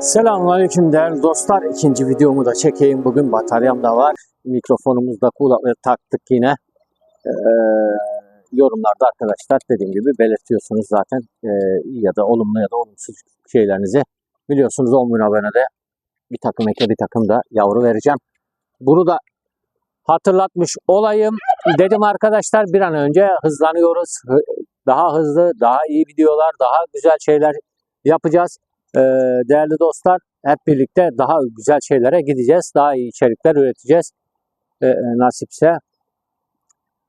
Selamünaleyküm değerli dostlar. İkinci videomu da çekeyim. Bugün bataryam da var. Mikrofonumuzda kulaklığı taktık yine. Ee, yorumlarda arkadaşlar dediğim gibi belirtiyorsunuz zaten. Ee, ya da olumlu ya da olumsuz şeylerinizi. Biliyorsunuz 10 bin abonede bir takım eke bir takım da yavru vereceğim. Bunu da hatırlatmış olayım. Dedim arkadaşlar bir an önce hızlanıyoruz. Hı- Daha hızlı, daha iyi videolar, daha güzel şeyler yapacağız. Ee, değerli dostlar hep birlikte daha güzel şeylere gideceğiz. Daha iyi içerikler üreteceğiz. Ee, nasipse.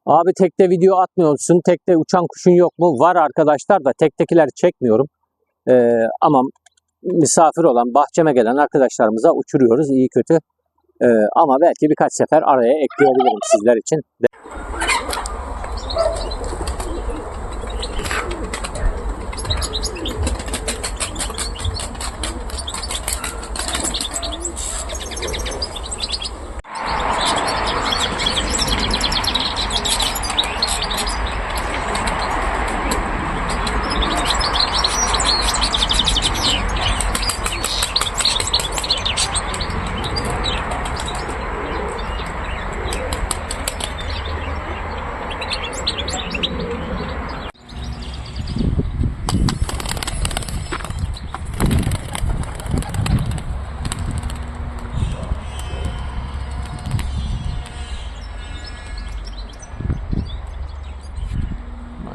Abi tekte video atmıyorsun. Tekte uçan kuşun yok mu? Var arkadaşlar da tektekileri çekmiyorum. Ee, ama misafir olan, bahçeme gelen arkadaşlarımıza uçuruyoruz iyi kötü. Ama belki birkaç sefer araya ekleyebilirim sizler için.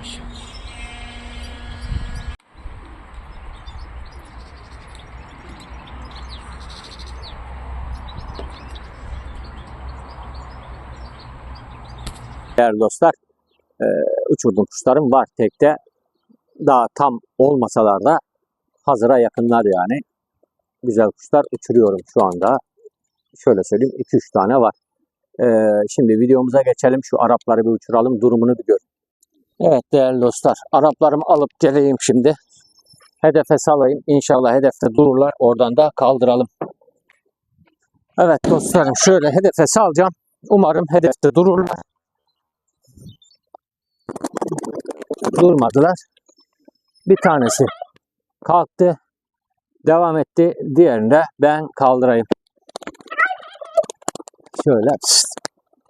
Maşallah. Değerli dostlar, e, uçurduğum kuşlarım var tekte. Daha tam olmasalar da hazıra yakınlar yani. Güzel kuşlar uçuruyorum şu anda. Şöyle söyleyeyim 2-3 tane var. E, şimdi videomuza geçelim. Şu Arapları bir uçuralım. Durumunu bir gör. Evet değerli dostlar. Araplarımı alıp geleyim şimdi. Hedefe salayım. İnşallah hedefte dururlar. Oradan da kaldıralım. Evet dostlarım şöyle hedefe salacağım. Umarım hedefte dururlar. Durmadılar. Bir tanesi kalktı. Devam etti. Diğerini de ben kaldırayım. Şöyle. Pst,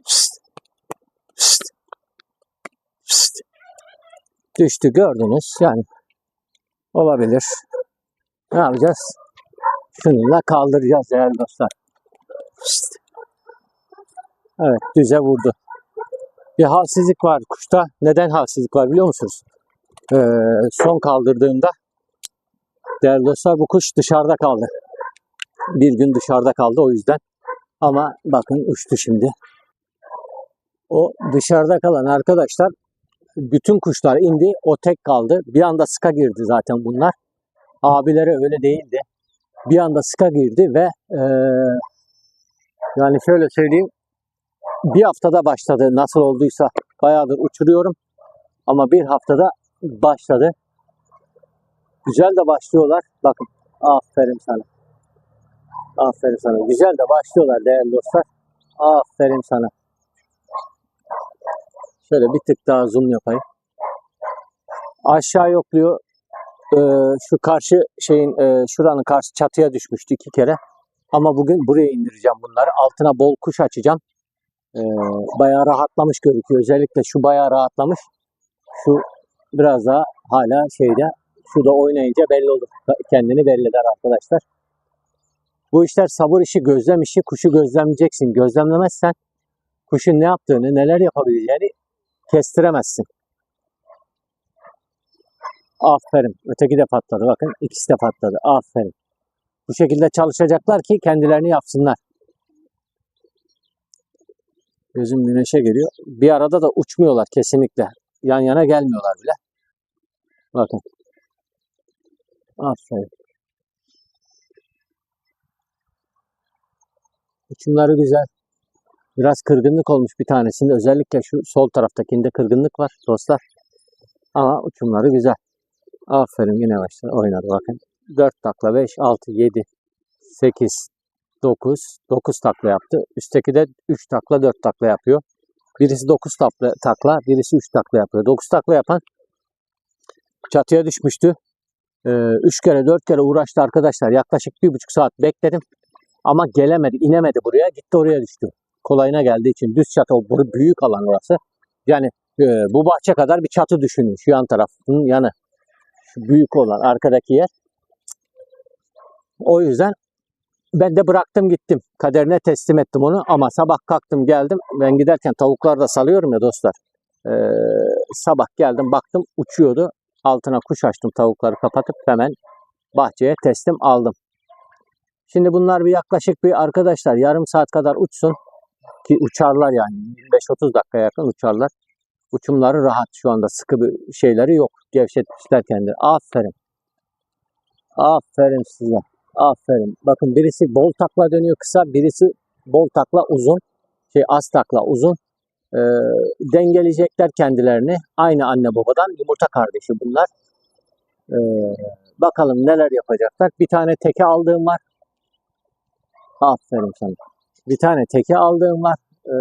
pst, pst, pst. Düştü gördünüz. Yani olabilir. Ne yapacağız? Şununla kaldıracağız değerli dostlar. Pst. Evet düze vurdu. Bir halsizlik var kuşta. Neden halsizlik var biliyor musunuz? Ee, son kaldırdığımda değerli dostlar bu kuş dışarıda kaldı. Bir gün dışarıda kaldı o yüzden. Ama bakın uçtu şimdi. O dışarıda kalan arkadaşlar bütün kuşlar indi. O tek kaldı. Bir anda sıka girdi zaten bunlar. Abileri öyle değildi. Bir anda sıka girdi ve eee, yani şöyle söyleyeyim bir haftada başladı. Nasıl olduysa bayağıdır uçuruyorum. Ama bir haftada başladı. Güzel de başlıyorlar. Bakın aferin sana. Aferin sana. Güzel de başlıyorlar değerli dostlar. Aferin sana. Şöyle bir tık daha zoom yapayım. Aşağı yokluyor. Ee, şu karşı şeyin e, şuranın karşı çatıya düşmüştü iki kere. Ama bugün buraya indireceğim bunları. Altına bol kuş açacağım. Ee, bayağı rahatlamış gözüküyor. Özellikle şu bayağı rahatlamış. Şu biraz daha hala şeyde şurada oynayınca belli olur. Kendini belli eder arkadaşlar. Bu işler sabır işi, gözlem işi. Kuşu gözlemleyeceksin. Gözlemlemezsen kuşun ne yaptığını, neler yapabileceğini kestiremezsin. Aferin. Öteki de patladı. Bakın ikisi de patladı. Aferin. Bu şekilde çalışacaklar ki kendilerini yapsınlar. Gözüm güneşe geliyor. Bir arada da uçmuyorlar kesinlikle. Yan yana gelmiyorlar bile. Bakın. Aferin. Uçumları güzel. Biraz kırgınlık olmuş bir tanesinde. Özellikle şu sol taraftakinde kırgınlık var dostlar. Ama uçumları güzel. Aferin yine başladı. Oynadı bakın. 4 takla 5, 6, 7, 8, 9. 9 takla yaptı. Üstteki de 3 takla 4 takla yapıyor. Birisi 9 takla, takla birisi 3 takla yapıyor. 9 takla yapan çatıya düşmüştü. Ee, üç kere dört kere uğraştı arkadaşlar. Yaklaşık bir buçuk saat bekledim. Ama gelemedi, inemedi buraya. Gitti oraya düştü. Kolayına geldiği için düz çatı, bu büyük alan orası. Yani e, bu bahçe kadar bir çatı düşünün. Şu yan tarafın yanı. Şu büyük olan arkadaki yer. O yüzden ben de bıraktım gittim. Kaderine teslim ettim onu ama sabah kalktım geldim. Ben giderken tavuklar da salıyorum ya dostlar. Ee, sabah geldim baktım uçuyordu. Altına kuş açtım tavukları kapatıp hemen bahçeye teslim aldım. Şimdi bunlar bir yaklaşık bir arkadaşlar yarım saat kadar uçsun ki uçarlar yani 25-30 dakika yakın uçarlar. Uçumları rahat şu anda sıkı bir şeyleri yok. Gevşetmişler kendileri. Aferin. Aferin size. Aferin. Bakın birisi bol takla dönüyor kısa, birisi bol takla uzun. Şey az takla uzun. Ee, dengeleyecekler kendilerini. Aynı anne babadan yumurta kardeşi bunlar. Ee, bakalım neler yapacaklar. Bir tane teke aldığım var. Aferin sana. Bir tane teke aldığım var. Ee,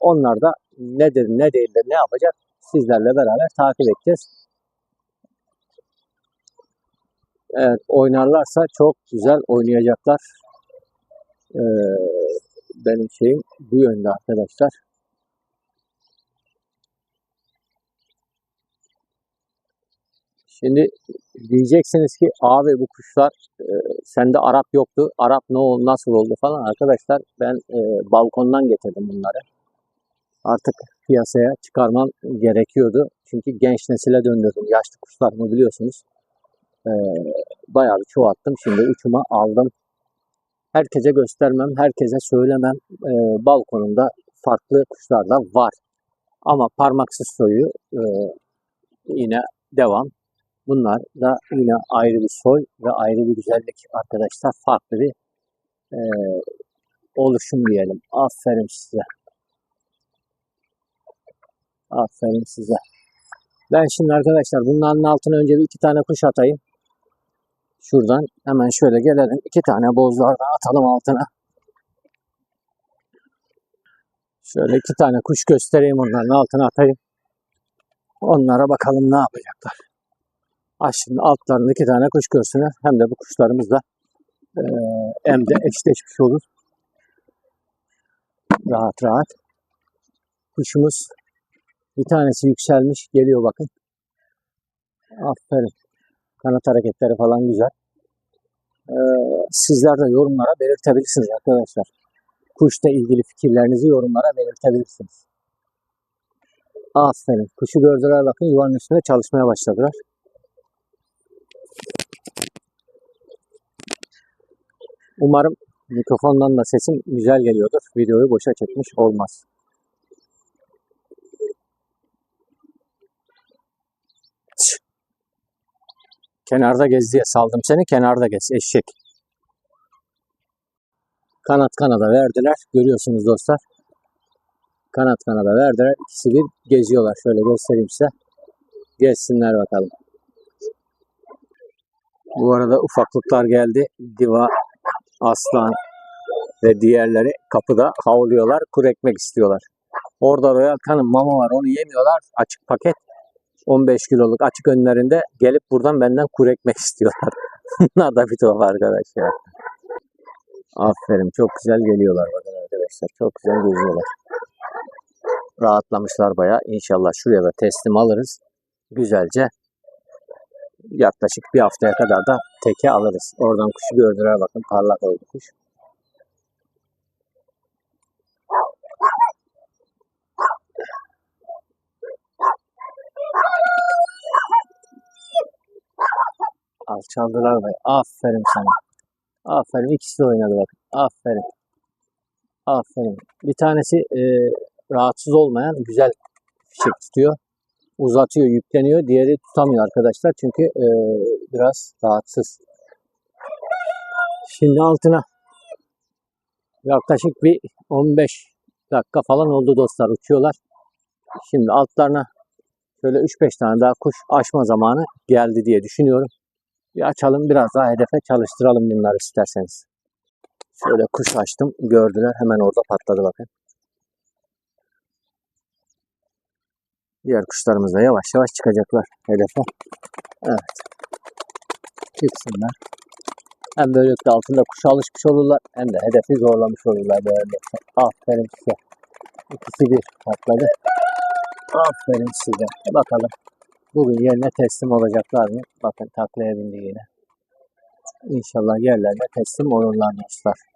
onlar da nedir ne değildir ne yapacak sizlerle beraber takip edeceğiz. Evet, oynarlarsa çok güzel oynayacaklar. Ee, benim şeyim bu yönde arkadaşlar. Şimdi diyeceksiniz ki abi bu kuşlar e, sende Arap yoktu. Arap ne oldu, nasıl oldu falan. Arkadaşlar ben e, balkondan getirdim bunları. Artık piyasaya çıkarmam gerekiyordu. Çünkü genç nesile döndürdüm. Yaşlı kuşlarımı biliyorsunuz. Ee, bayağı bir çoğalttım. Şimdi uçuma aldım. Herkese göstermem, herkese söylemem. Ee, balkonumda farklı kuşlar da var. Ama parmaksız soyu e, yine devam. Bunlar da yine ayrı bir soy ve ayrı bir güzellik arkadaşlar. Farklı bir e, oluşum diyelim. Aferin size. Aferin size. Ben şimdi arkadaşlar bunların altına önce bir iki tane kuş atayım. Şuradan hemen şöyle gelelim. iki tane bozlardan atalım altına. Şöyle iki tane kuş göstereyim onların altına atayım. Onlara bakalım ne yapacaklar. Ah şimdi altlarında iki tane kuş görsünler. Hem de bu kuşlarımız da eee, hem de eşleşmiş olur. Rahat rahat. Kuşumuz bir tanesi yükselmiş. Geliyor bakın. Aferin. Kanat hareketleri falan güzel. Ee, sizler de yorumlara belirtebilirsiniz arkadaşlar. Kuşla ilgili fikirlerinizi yorumlara belirtebilirsiniz. Aferin. Kuşu gördüler bakın yuvanın üstünde çalışmaya başladılar. Umarım mikrofondan da sesim güzel geliyordur. Videoyu boşa çekmiş olmaz. Kenarda gez diye saldım seni. Kenarda gez eşek. Kanat kanada verdiler. Görüyorsunuz dostlar. Kanat kanada verdiler. İkisi bir geziyorlar. Şöyle göstereyim size. Gezsinler bakalım. Bu arada ufaklıklar geldi. Diva, aslan ve diğerleri kapıda havluyorlar. Kuru ekmek istiyorlar. Orada Royal Canin mama var. Onu yemiyorlar. Açık paket. 15 kiloluk açık önlerinde gelip buradan benden kuru ekmek istiyorlar. Bunlar da bir tuhaf arkadaş ya. Aferin çok güzel geliyorlar bakın arkadaşlar. Çok güzel geziyorlar. Rahatlamışlar baya. İnşallah şuraya da teslim alırız. Güzelce yaklaşık bir haftaya kadar da teke alırız. Oradan kuşu gördüler bakın parlak oldu kuş. Alçaldılar be. Aferin sana. Aferin. ikisi de oynadı bak. Aferin. Aferin. Bir tanesi e, rahatsız olmayan güzel fişek tutuyor. Uzatıyor, yükleniyor. Diğeri tutamıyor arkadaşlar. Çünkü e, biraz rahatsız. Şimdi altına yaklaşık bir 15 dakika falan oldu dostlar. Uçuyorlar. Şimdi altlarına şöyle 3-5 tane daha kuş açma zamanı geldi diye düşünüyorum. Bir açalım biraz daha hedefe çalıştıralım bunları isterseniz. Şöyle kuş açtım gördüler hemen orada patladı bakın. Diğer kuşlarımız da yavaş yavaş çıkacaklar hedefe. Evet. çıksınlar. Hem böylelikle altında kuşa alışmış olurlar hem de hedefi zorlamış olurlar dostlar. Aferin size. İkisi bir patladı. Aferin size. Bakalım bugün yerine teslim olacaklar mı? Bakın taklaya bindi yine. İnşallah yerlerine teslim olurlar dostlar.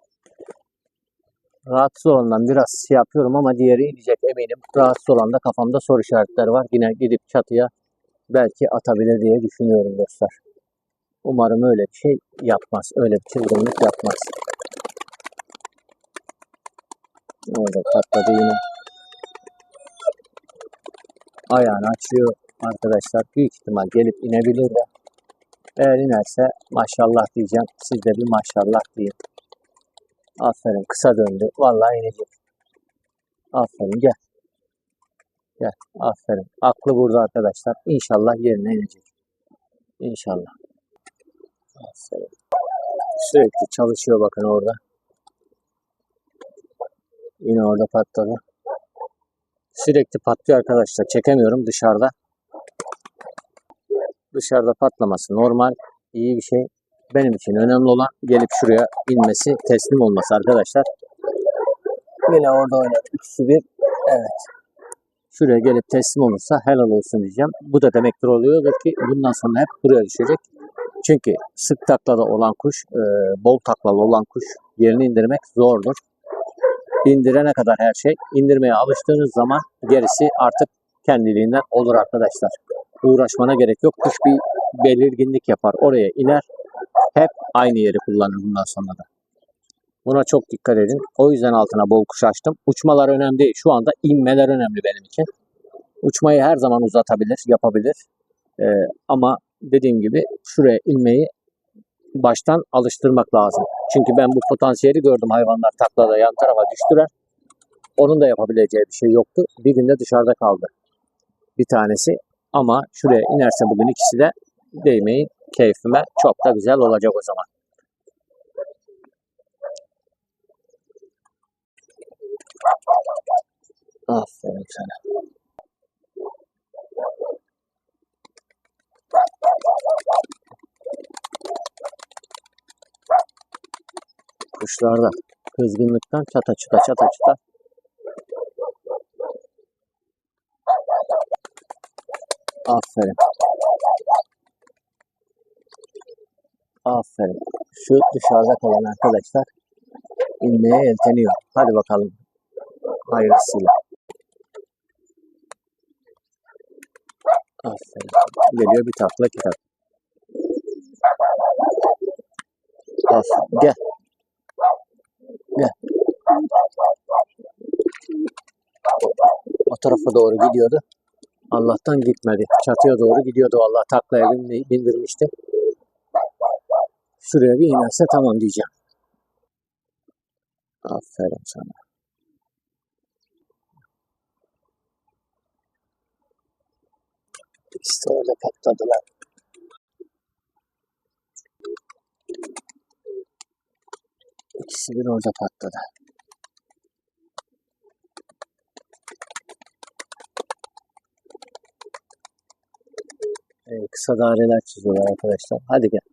Rahatsız olandan biraz şey yapıyorum ama diğeri inecek eminim. Rahatsız olan da kafamda soru işaretleri var. Yine gidip çatıya belki atabilir diye düşünüyorum dostlar. Umarım öyle bir şey yapmaz. Öyle bir çılgınlık yapmaz. Orada patladı yine. Ayağını açıyor arkadaşlar. Büyük ihtimal gelip inebilir de. Eğer inerse maşallah diyeceğim. Siz de bir maşallah deyin. Aferin kısa döndü. Vallahi inecek. Aferin gel. Gel. Aferin. Aklı burada arkadaşlar. İnşallah yerine inecek. İnşallah. Aferin. Sürekli çalışıyor bakın orada. Yine orada patladı. Sürekli patlıyor arkadaşlar. Çekemiyorum dışarıda. Dışarıda patlaması normal. iyi bir şey. Benim için önemli olan gelip şuraya inmesi, teslim olması arkadaşlar. Yine orada oynadı. İkisi bir. Evet. Şuraya gelip teslim olursa helal olsun diyeceğim. Bu da demektir oluyordur ki bundan sonra hep buraya düşecek. Çünkü sık taklada olan kuş, e, bol taklalı olan kuş yerini indirmek zordur. İndirene kadar her şey. indirmeye alıştığınız zaman gerisi artık kendiliğinden olur arkadaşlar. Uğraşmana gerek yok. Kuş bir belirginlik yapar. Oraya iner. Hep aynı yeri kullanır bundan sonra da. Buna çok dikkat edin. O yüzden altına bol kuş açtım. Uçmalar önemli değil. Şu anda inmeler önemli benim için. Uçmayı her zaman uzatabilir, yapabilir. Ee, ama dediğim gibi şuraya inmeyi baştan alıştırmak lazım. Çünkü ben bu potansiyeli gördüm hayvanlar taklada yan tarafa düştüler. Onun da yapabileceği bir şey yoktu. Bir günde dışarıda kaldı. Bir tanesi ama şuraya inerse bugün ikisi de değmeyin keyfime çok da güzel olacak o zaman. Aferin sana. Kuşlar da kızgınlıktan çata çıta çata çıta. Aferin. Aferin. Şu dışarıda kalan arkadaşlar inmeye yelteniyor. Hadi bakalım. Hayırlısıyla. Aferin. Geliyor bir takla iki takla. Aferin. Gel. Gel. O tarafa doğru gidiyordu. Allah'tan gitmedi. Çatıya doğru gidiyordu. Allah taklaya bin- bindirmişti. Şuraya bir inerse tamam diyeceğim. Aferin sana. İşte orada patladılar. İkisi bir orada patladı. Ee, kısa daireler çiziyorlar arkadaşlar. Hadi gel.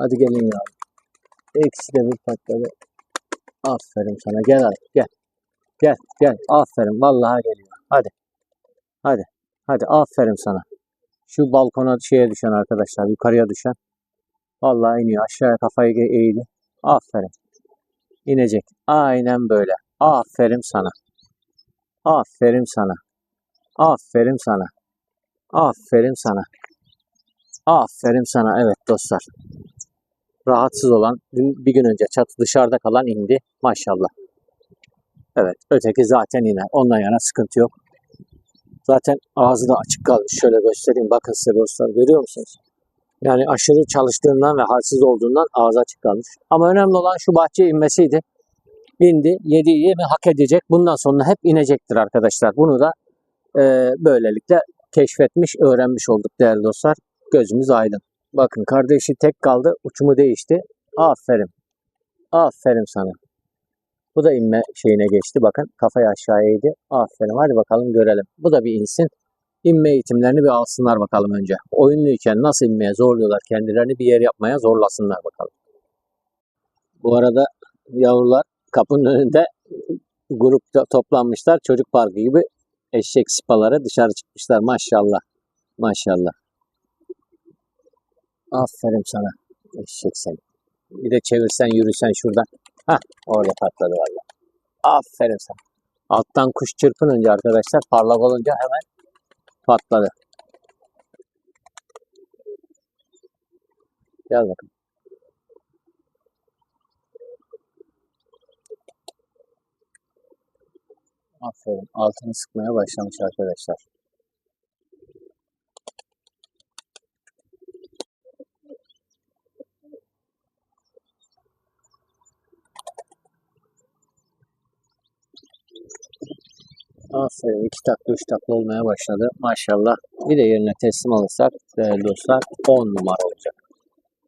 Hadi gelin ya. İkisi de bir patladı. Aferin sana. Gel hadi. Gel. Gel. Gel. Aferin. Vallahi geliyor. Hadi. Hadi. Hadi. Aferin sana. Şu balkona şeye düşen arkadaşlar. Yukarıya düşen. Vallahi iniyor. Aşağıya kafayı eğdi. Aferin. İnecek. Aynen böyle. Aferin sana. Aferin sana. Aferin sana. Aferin sana. Aferin sana. Evet dostlar. Rahatsız olan dün bir gün önce çatı dışarıda kalan indi. Maşallah. Evet. Öteki zaten iner. Ondan yana sıkıntı yok. Zaten ağzı da açık kalmış. Şöyle göstereyim. Bakın size dostlar. Görüyor musunuz? Yani aşırı çalıştığından ve halsiz olduğundan ağzı açık kalmış. Ama önemli olan şu bahçeye inmesiydi. İndi. Yediği yemi hak edecek. Bundan sonra hep inecektir arkadaşlar. Bunu da e, böylelikle keşfetmiş, öğrenmiş olduk değerli dostlar. Gözümüz aydın. Bakın kardeşi tek kaldı. Uçumu değişti. Aferin. Aferin sana. Bu da inme şeyine geçti. Bakın kafayı aşağıya eğdi. Aferin. Hadi bakalım görelim. Bu da bir insin. inme eğitimlerini bir alsınlar bakalım önce. Oyunluyken nasıl inmeye zorluyorlar kendilerini bir yer yapmaya zorlasınlar bakalım. Bu arada yavrular kapının önünde grupta toplanmışlar. Çocuk parkı gibi eşek sipaları dışarı çıkmışlar. Maşallah. Maşallah. Aferin sana. Eşek seni. Bir de çevirsen yürüsen şuradan. Hah orada patladı valla. Aferin sana. Alttan kuş çırpınınca arkadaşlar parlak olunca hemen patladı. Gel bakalım. Aferin. Altını sıkmaya başlamış arkadaşlar. Aferin. iki takla üç takla olmaya başladı. Maşallah. Bir de yerine teslim alırsak değerli dostlar 10 numara olacak.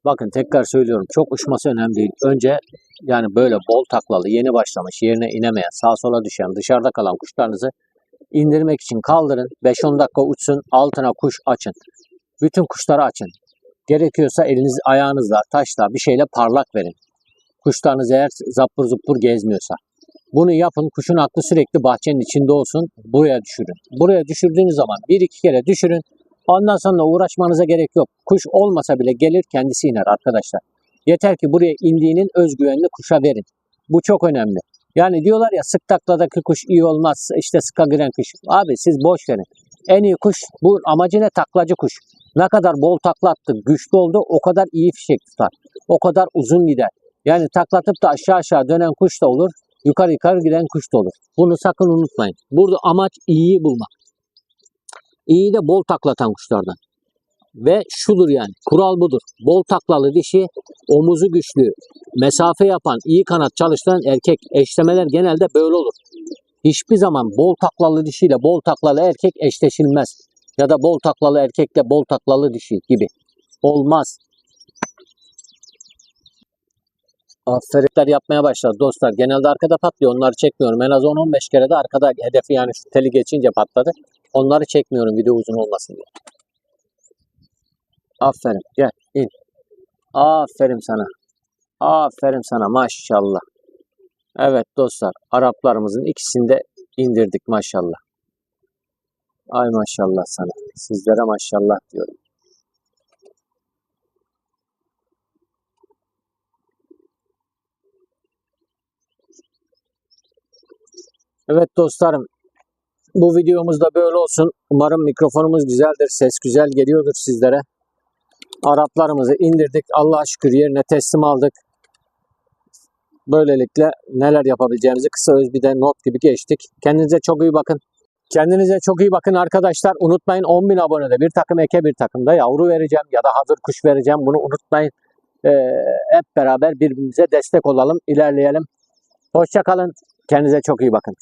Bakın tekrar söylüyorum. Çok uçması önemli değil. Önce yani böyle bol taklalı yeni başlamış yerine inemeyen sağa sola düşen dışarıda kalan kuşlarınızı indirmek için kaldırın. 5-10 dakika uçsun altına kuş açın. Bütün kuşları açın. Gerekiyorsa eliniz ayağınızla taşla bir şeyle parlak verin. Kuşlarınız eğer zappur zuppur gezmiyorsa. Bunu yapın. Kuşun aklı sürekli bahçenin içinde olsun. Buraya düşürün. Buraya düşürdüğünüz zaman bir iki kere düşürün. Ondan sonra uğraşmanıza gerek yok. Kuş olmasa bile gelir kendisi iner arkadaşlar. Yeter ki buraya indiğinin özgüvenini kuşa verin. Bu çok önemli. Yani diyorlar ya sık takladaki kuş iyi olmaz. işte sıka giren kuş. Abi siz boş verin. En iyi kuş bu amacı ne taklacı kuş. Ne kadar bol takla güçlü oldu o kadar iyi fişek tutar. O kadar uzun gider. Yani taklatıp da aşağı aşağı dönen kuş da olur. Yukarı yukarı giden kuş da olur. Bunu sakın unutmayın. Burada amaç iyiyi bulmak. İyi de bol taklatan kuşlardan. Ve şudur yani kural budur. Bol taklalı dişi omuzu güçlü, mesafe yapan, iyi kanat çalıştıran erkek. Eşlemeler genelde böyle olur. Hiçbir zaman bol taklalı dişiyle bol taklalı erkek eşleşilmez. Ya da bol taklalı erkekle bol taklalı dişi gibi. Olmaz. Aferikler yapmaya başladı dostlar. Genelde arkada patlıyor. Onları çekmiyorum. En az 10-15 kere de arkada hedefi yani şu teli geçince patladı. Onları çekmiyorum video uzun olmasın diye. Aferin. Gel in. Aferin sana. Aferin sana maşallah. Evet dostlar. Araplarımızın ikisini de indirdik maşallah. Ay maşallah sana. Sizlere maşallah diyorum. Evet dostlarım. Bu videomuz da böyle olsun. Umarım mikrofonumuz güzeldir. Ses güzel geliyordur sizlere. Araplarımızı indirdik. Allah'a şükür yerine teslim aldık. Böylelikle neler yapabileceğimizi kısa öz bir de not gibi geçtik. Kendinize çok iyi bakın. Kendinize çok iyi bakın arkadaşlar. Unutmayın 10 bin abonede bir takım eke bir takımda yavru vereceğim ya da hazır kuş vereceğim. Bunu unutmayın. Ee, hep beraber birbirimize destek olalım, ilerleyelim. Hoşçakalın. Kendinize çok iyi bakın.